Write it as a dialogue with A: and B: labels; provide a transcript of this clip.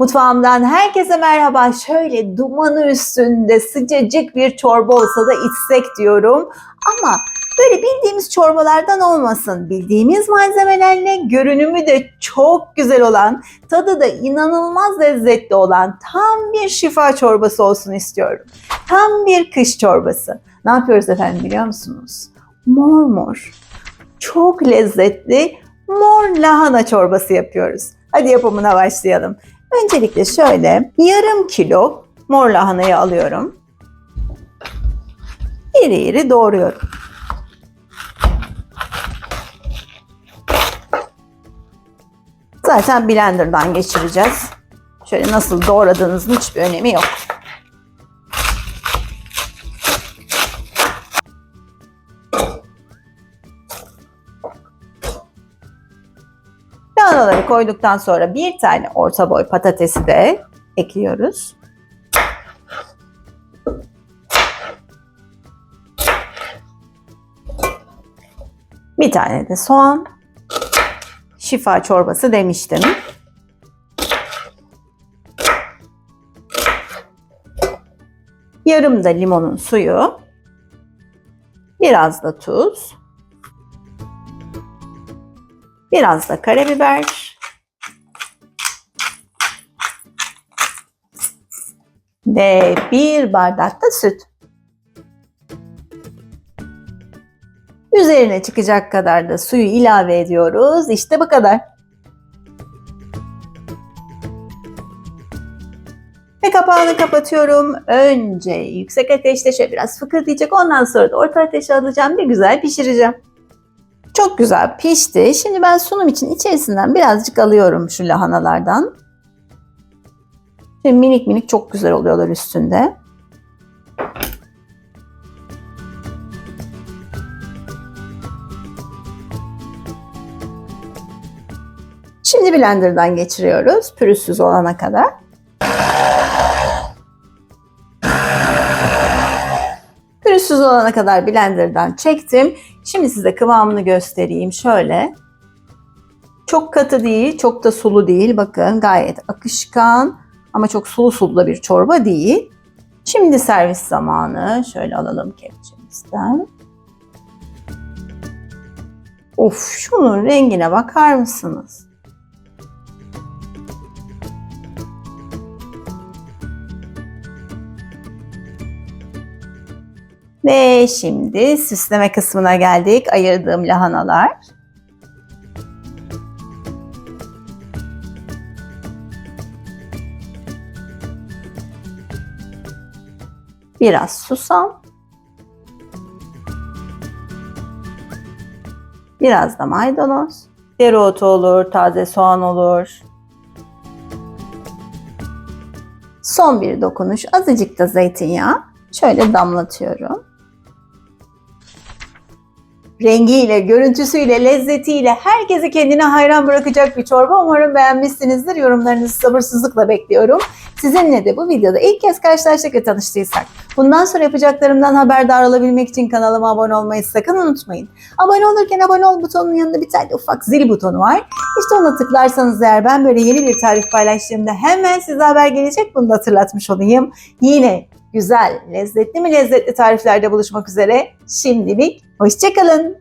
A: Mutfağımdan herkese merhaba. Şöyle dumanı üstünde sıcacık bir çorba olsa da içsek diyorum. Ama böyle bildiğimiz çorbalardan olmasın. Bildiğimiz malzemelerle görünümü de çok güzel olan, tadı da inanılmaz lezzetli olan tam bir şifa çorbası olsun istiyorum. Tam bir kış çorbası. Ne yapıyoruz efendim biliyor musunuz? Mor mor. Çok lezzetli mor lahana çorbası yapıyoruz. Hadi yapımına başlayalım. Öncelikle şöyle yarım kilo mor lahanayı alıyorum. İri iri doğruyorum. Zaten blenderdan geçireceğiz. Şöyle nasıl doğradığınızın hiçbir önemi yok. Lahanaları koyduktan sonra bir tane orta boy patatesi de ekliyoruz. Bir tane de soğan. Şifa çorbası demiştim. Yarım da limonun suyu. Biraz da tuz. Biraz da karabiber. Ve bir bardak da süt. Üzerine çıkacak kadar da suyu ilave ediyoruz. İşte bu kadar. Ve kapağını kapatıyorum. Önce yüksek ateşte şöyle biraz fıkırdayacak. Ondan sonra da orta ateşe alacağım. Bir güzel pişireceğim. Çok güzel pişti. Şimdi ben sunum için içerisinden birazcık alıyorum şu lahanalardan. Şimdi minik minik çok güzel oluyorlar üstünde. Şimdi blenderdan geçiriyoruz pürüzsüz olana kadar. Pürüzsüz olana kadar blenderdan çektim. Şimdi size kıvamını göstereyim. Şöyle. Çok katı değil, çok da sulu değil. Bakın gayet akışkan ama çok sulu sulu da bir çorba değil. Şimdi servis zamanı. Şöyle alalım kepçemizden. Of şunun rengine bakar mısınız? Ve şimdi süsleme kısmına geldik. Ayırdığım lahanalar. Biraz susam. Biraz da maydanoz. Dereotu olur, taze soğan olur. Son bir dokunuş azıcık da zeytinyağı. Şöyle damlatıyorum. Rengiyle, görüntüsüyle, lezzetiyle herkesi kendine hayran bırakacak bir çorba. Umarım beğenmişsinizdir. Yorumlarınızı sabırsızlıkla bekliyorum. Sizinle de bu videoda ilk kez karşılaştık ve tanıştıysak. Bundan sonra yapacaklarımdan haberdar olabilmek için kanalıma abone olmayı sakın unutmayın. Abone olurken abone ol butonunun yanında bir tane ufak zil butonu var. İşte ona tıklarsanız eğer ben böyle yeni bir tarif paylaştığımda hemen size haber gelecek. Bunu da hatırlatmış olayım. Yine güzel, lezzetli mi lezzetli tariflerde buluşmak üzere. Şimdilik hoşçakalın.